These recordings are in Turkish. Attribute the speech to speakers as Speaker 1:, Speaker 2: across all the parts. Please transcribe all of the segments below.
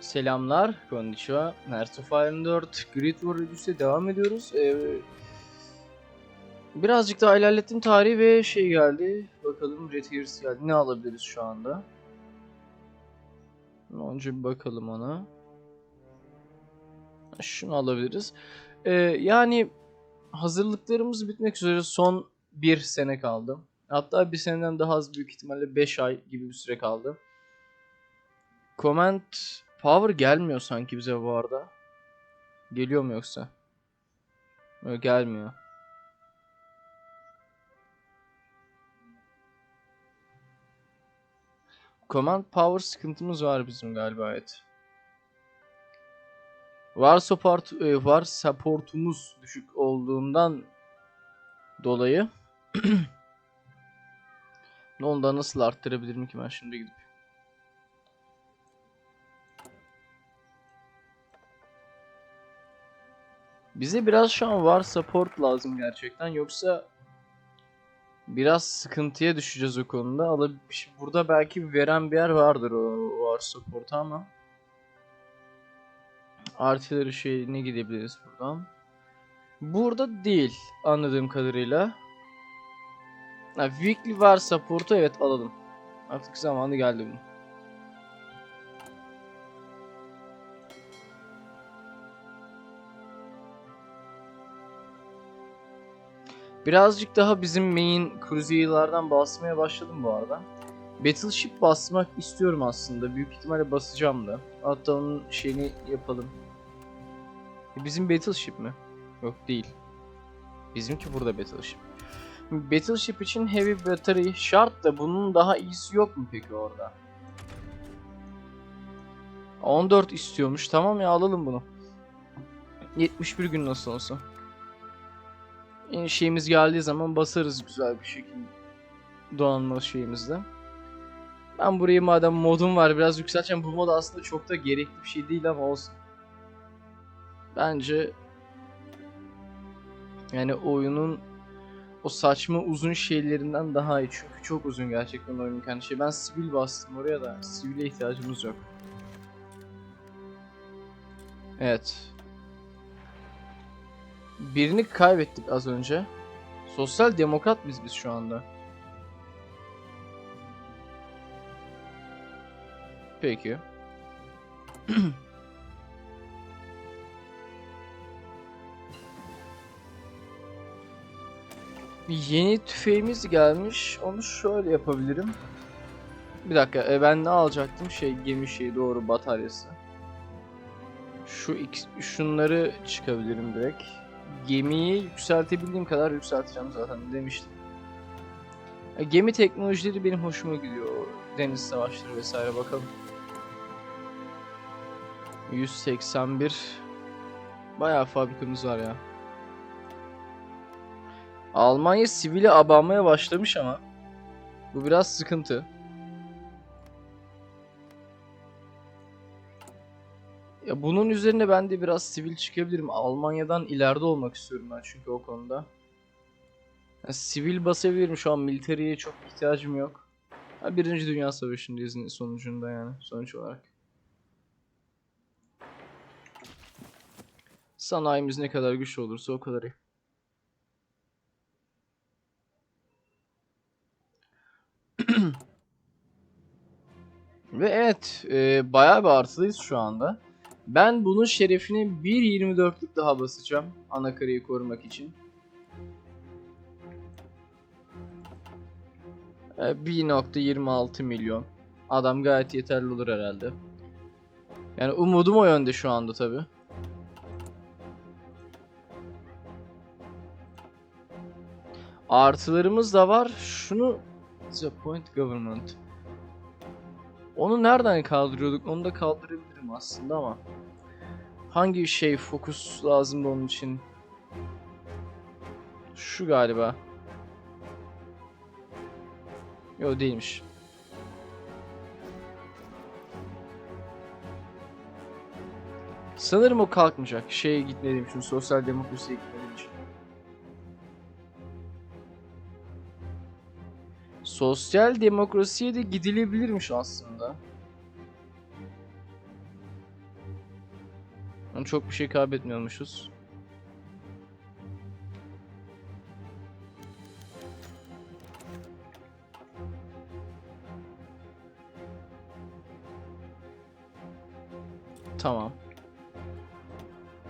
Speaker 1: Selamlar, konnichiwa. Mertofire 4 Grid War Reduce'e devam ediyoruz. Ee, birazcık daha ilerlettim tarihi ve şey geldi. Bakalım Red Heroes geldi. Ne alabiliriz şu anda? Önce bir bakalım ona. Şunu alabiliriz. Ee, yani hazırlıklarımız bitmek üzere son bir sene kaldı. Hatta bir seneden daha az büyük ihtimalle 5 ay gibi bir süre kaldı. Command Power gelmiyor sanki bize bu arada. Geliyor mu yoksa? Yok gelmiyor. Command Power sıkıntımız var bizim galiba evet. Var support e, var supportumuz düşük olduğundan dolayı onu da nasıl arttırabilirim ki ben şimdi gidip Bize biraz şu an var support lazım gerçekten yoksa biraz sıkıntıya düşeceğiz o konuda. Alab- Burada belki veren bir yer vardır o var support ama artileri şeyine gidebiliriz buradan. Burada değil anladığım kadarıyla. Ha, weekly var support'u evet alalım. Artık zamanı geldi bunun. Birazcık daha bizim main cruiser'lardan basmaya başladım bu arada. Battleship basmak istiyorum aslında. Büyük ihtimalle basacağım da. Hatta onun şeyini yapalım. E, Bizim Battleship mi? Yok değil. Bizimki burada Battleship. Battleship için Heavy Battery şart da bunun daha iyisi yok mu peki orada? 14 istiyormuş. Tamam ya alalım bunu. 71 gün nasıl olsa. Şeyimiz geldiği zaman basarız güzel bir şekilde. Donanma şeyimizde. Ben burayı madem modum var biraz yükselteceğim. Bu mod aslında çok da gerekli bir şey değil ama olsun. Bence yani oyunun o saçma uzun şeylerinden daha iyi. Çünkü çok uzun gerçekten oyunun kendi şey. Ben sivil bastım oraya da. Sivile ihtiyacımız yok. Evet. Birini kaybettik az önce. Sosyal demokrat mıyız biz şu anda? Peki. Yeni tüfeğimiz gelmiş. Onu şöyle yapabilirim. Bir dakika, e, ben ne alacaktım? Şey, gemi şeyi doğru bataryası. Şu şunları çıkabilirim direkt. Gemiyi yükseltebildiğim kadar yükselteceğim zaten demiştim. Ya, gemi teknolojileri benim hoşuma gidiyor. Deniz savaşları vesaire bakalım. 181 Bayağı fabrikamız var ya. Almanya sivili abanmaya başlamış ama bu biraz sıkıntı. Ya bunun üzerine ben de biraz sivil çıkabilirim. Almanya'dan ileride olmak istiyorum ben çünkü o konuda. Ya sivil basabilirim şu an military'ye çok ihtiyacım yok. Ha, Birinci Dünya Savaşı'ndayız sonucunda yani sonuç olarak. Sanayimiz ne kadar güçlü olursa o kadar iyi. Ve evet, e, bayağı bir artıdayız şu anda. Ben bunun şerefine 1.24'lük daha basacağım anakarayı korumak için. E, 1.26 milyon. Adam gayet yeterli olur herhalde. Yani umudum o yönde şu anda tabi. Artılarımız da var. Şunu The Point Government. Onu nereden kaldırıyorduk? Onu da kaldırabilirim aslında ama. Hangi şey fokus lazımdı onun için? Şu galiba. Yo değilmiş. Sanırım o kalkmayacak. Şeye gitmediğim için, sosyal demokrasiye gitmediğim için. Sosyal demokrasiye de gidilebilirmiş aslında. Yani çok bir şey kaybetmiyormuşuz. Tamam.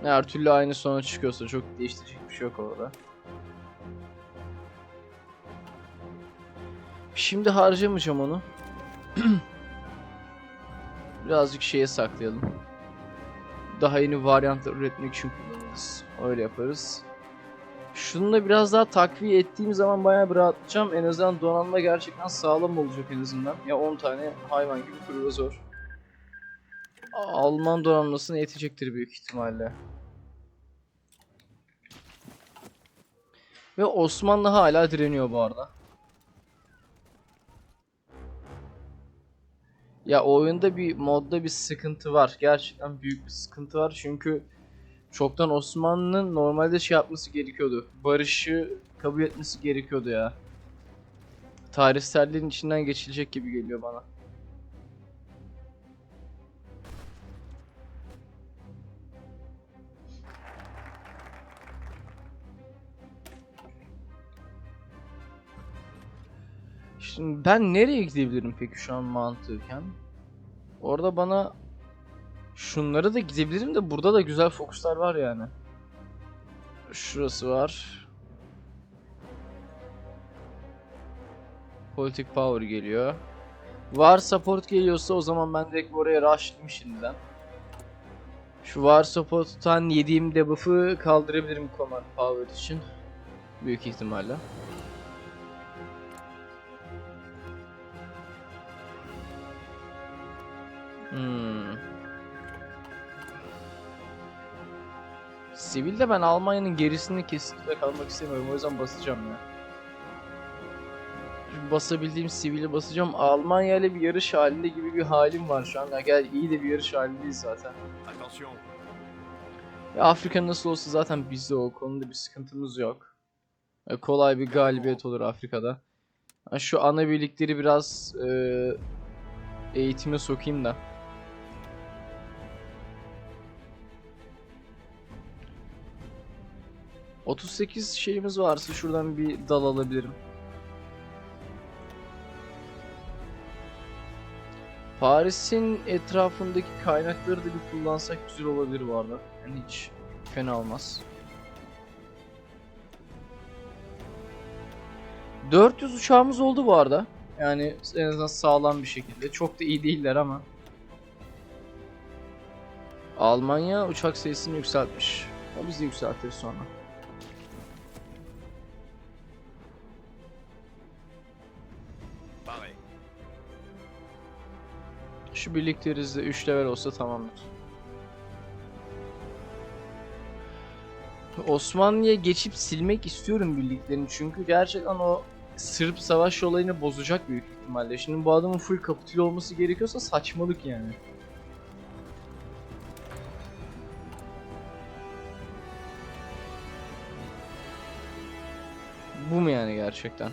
Speaker 1: Her türlü aynı sonuç çıkıyorsa çok değiştirecek bir şey yok orada. Şimdi harcamayacağım onu. Birazcık şeye saklayalım. Daha yeni varyantlar üretmek için kullanırız. Öyle yaparız. Şununla biraz daha takviye ettiğim zaman bayağı bir rahatlayacağım. En azından donanma gerçekten sağlam olacak en azından. Ya 10 tane hayvan gibi kruvazör. Alman donanmasına yetecektir büyük ihtimalle. Ve Osmanlı hala direniyor bu arada. Ya oyunda bir modda bir sıkıntı var. Gerçekten büyük bir sıkıntı var. Çünkü çoktan Osmanlı'nın normalde şey yapması gerekiyordu. Barışı kabul etmesi gerekiyordu ya. Tarihselliğin içinden geçilecek gibi geliyor bana. Şimdi ben nereye gidebilirim peki şu an mantıken? Orada bana şunları da gidebilirim de burada da güzel fokuslar var yani. Şurası var. Politik power geliyor. Var support geliyorsa o zaman ben direkt oraya rushlayayım şimdiden. Şu var support'tan yediğim debuff'ı kaldırabilirim command power için. Büyük ihtimalle. Hmm. Sivilde ben Almanya'nın gerisinde kesinlikle kalmak istemiyorum. O yüzden basacağım ya. Şu basabildiğim sivili basacağım. Almanya ile bir yarış halinde gibi bir halim var şu an. Ya gel iyi de bir yarış halindeyiz zaten. Ya Afrika nasıl olsa zaten bizde o konuda bir sıkıntımız yok. Ya kolay bir galibiyet olur Afrika'da. Ha şu ana birlikleri biraz e, eğitime sokayım da. ...38 şeyimiz varsa şuradan bir dal alabilirim. Paris'in etrafındaki kaynakları da bir kullansak güzel olabilir bu arada. Yani hiç fena olmaz. 400 uçağımız oldu bu arada. Yani en azından sağlam bir şekilde. Çok da iyi değiller ama. Almanya uçak sayısını yükseltmiş. O biz de yükseltiriz sonra. Şu birliklerinizde 3 level olsa tamamdır. Osmanlı'ya geçip silmek istiyorum birliklerini çünkü gerçekten o Sırp savaş olayını bozacak büyük ihtimalle. Şimdi bu adamın full kapitüle olması gerekiyorsa saçmalık yani. Bu mu yani gerçekten?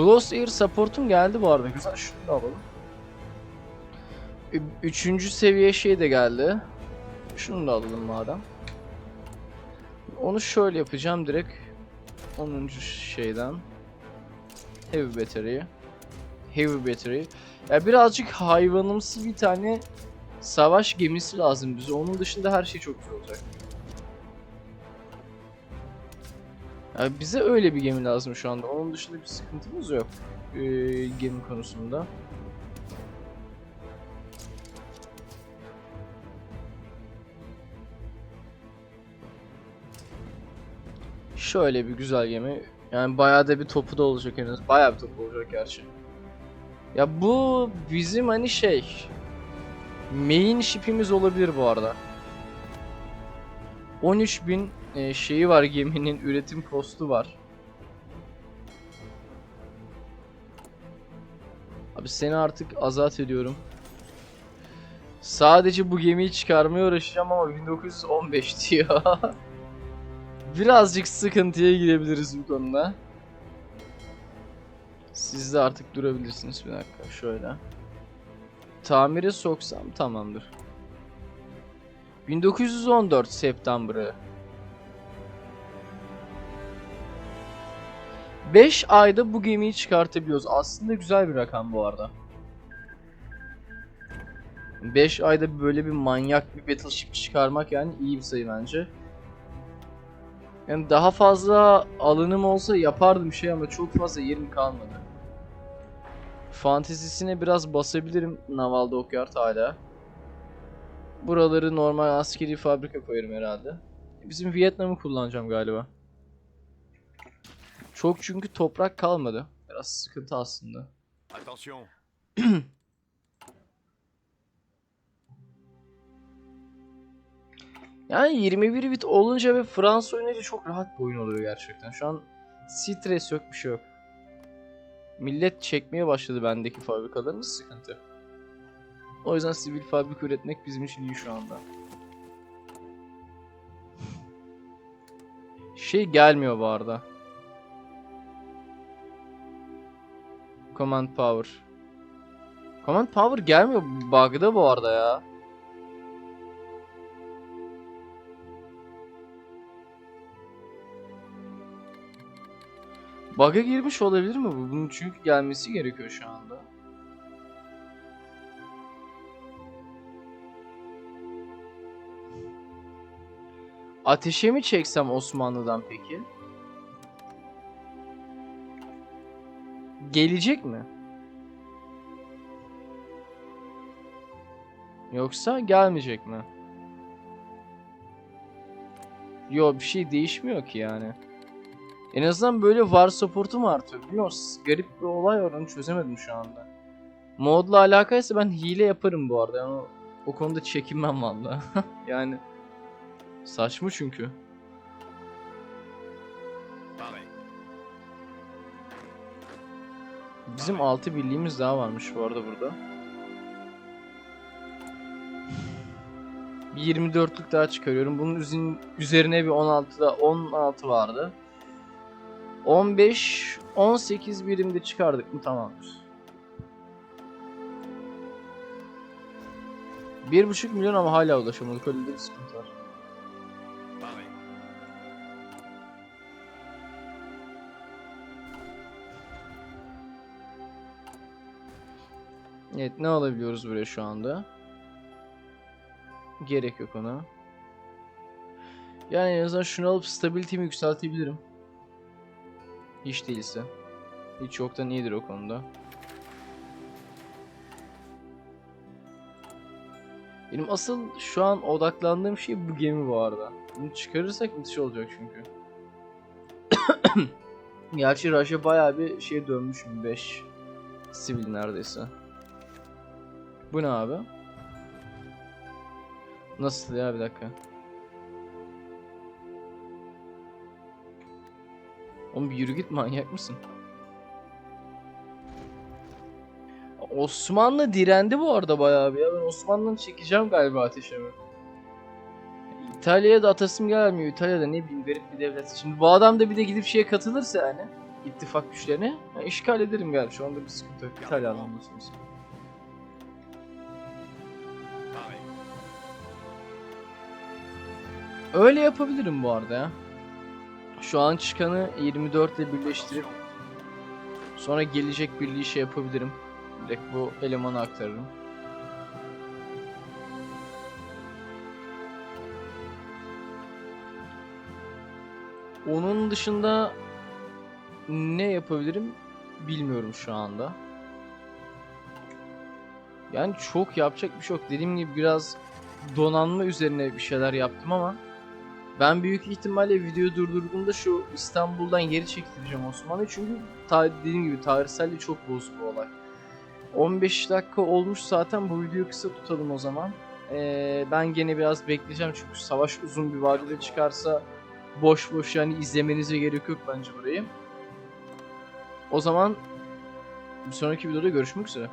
Speaker 1: Close Air support'um geldi bu arada. Güzel şunu da alalım. Üçüncü seviye şey de geldi. Şunu da alalım madem. Onu şöyle yapacağım direkt. 10. şeyden. Heavy battery. Heavy battery. Ya birazcık hayvanımsı bir tane savaş gemisi lazım bize. Onun dışında her şey çok güzel olacak. Ya bize öyle bir gemi lazım şu anda. Onun dışında bir sıkıntımız yok. Ee, gemi konusunda. Şöyle bir güzel gemi. Yani bayağı da bir topu da olacak en az. Bayağı bir topu olacak gerçi. Ya bu bizim hani şey main ship'imiz olabilir bu arada. 13.000 e, şeyi var geminin üretim kostu var. Abi seni artık azat ediyorum. Sadece bu gemiyi çıkarmaya uğraşacağım ama 1915 diyor. Birazcık sıkıntıya girebiliriz bu konuda. Siz de artık durabilirsiniz bir dakika şöyle. Tamire soksam tamamdır. 1914 September'ı. 5 ayda bu gemiyi çıkartabiliyoruz. Aslında güzel bir rakam bu arada. 5 ayda böyle bir manyak bir battleship çıkarmak yani iyi bir sayı bence. Yani daha fazla alınım olsa yapardım şey ama çok fazla yerim kalmadı. Fantezisine biraz basabilirim Naval Dockyard hala. Buraları normal askeri fabrika koyarım herhalde. Bizim Vietnam'ı kullanacağım galiba. Çok çünkü toprak kalmadı. Biraz sıkıntı aslında.
Speaker 2: Attention,
Speaker 1: Yani 21 bit olunca ve Fransa oynayınca çok rahat bir oyun oluyor gerçekten. Şu an stres yok bir şey yok. Millet çekmeye başladı bendeki fabrikalarımız sıkıntı. O yüzden sivil fabrika üretmek bizim için iyi şu anda. Şey gelmiyor bu arada. Command Power. Command Power gelmiyor. Bug'da bu arada ya. Bug'a girmiş olabilir mi bu? Bunun çünkü gelmesi gerekiyor şu anda. Ateşe mi çeksem Osmanlı'dan peki? Gelecek mi? Yoksa gelmeyecek mi? Yo bir şey değişmiyor ki yani. En azından böyle var support'u mu artıyor? Bilmiyorum garip bir olay var onu çözemedim şu anda. Modla alakaysa ben hile yaparım bu arada. Yani o, o konuda çekinmem valla. yani saçma çünkü. Bizim 6 birliğimiz daha varmış bu arada burada. Bir 24'lük daha çıkarıyorum. Bunun üzerine bir 16'da 16 vardı. 15 18 birimde çıkardık mı tamamdır. 1.5 milyon ama hala ulaşamadık. Öyle bir sıkıntı var. Evet ne alabiliyoruz buraya şu anda? Gerek yok ona. Yani en azından şunu alıp stability'mi yükseltebilirim. Hiç değilse. Hiç yoktan iyidir o konuda. Benim asıl şu an odaklandığım şey bu gemi bu arada. Bunu çıkarırsak müthiş olacak çünkü. Gerçi Russia bayağı bir şey dönmüş 5 sivil neredeyse. Bu ne abi? Nasıl ya bir dakika. Oğlum bir yürü git manyak mısın? Osmanlı direndi bu arada bayağı bir ya. Ben Osmanlı'dan çekeceğim galiba ateşimi. İtalya'ya da atasım gelmiyor. İtalya'da ne bileyim garip bir devlet. Şimdi bu adam da bir de gidip şeye katılırsa yani ittifak güçlerine ya işgal ederim galiba. Şu anda bir sıkıntı yok. İtalya anlamıyorsunuz. Öyle yapabilirim bu arada ya. Şu an çıkanı 24 ile birleştirip sonra gelecek birliği şey yapabilirim. Direkt bu elemanı aktarırım. Onun dışında ne yapabilirim bilmiyorum şu anda. Yani çok yapacak bir şey yok. Dediğim gibi biraz donanma üzerine bir şeyler yaptım ama ben büyük ihtimalle videoyu durdurduğumda şu İstanbul'dan geri çektireceğim Osmanlı çünkü ta dediğim gibi tarihselliği çok bozuk bu olay. 15 dakika olmuş zaten bu videoyu kısa tutalım o zaman. Ee, ben gene biraz bekleyeceğim çünkü savaş uzun bir vadede çıkarsa boş boş yani izlemenize gerek yok bence burayı. O zaman bir sonraki videoda görüşmek üzere.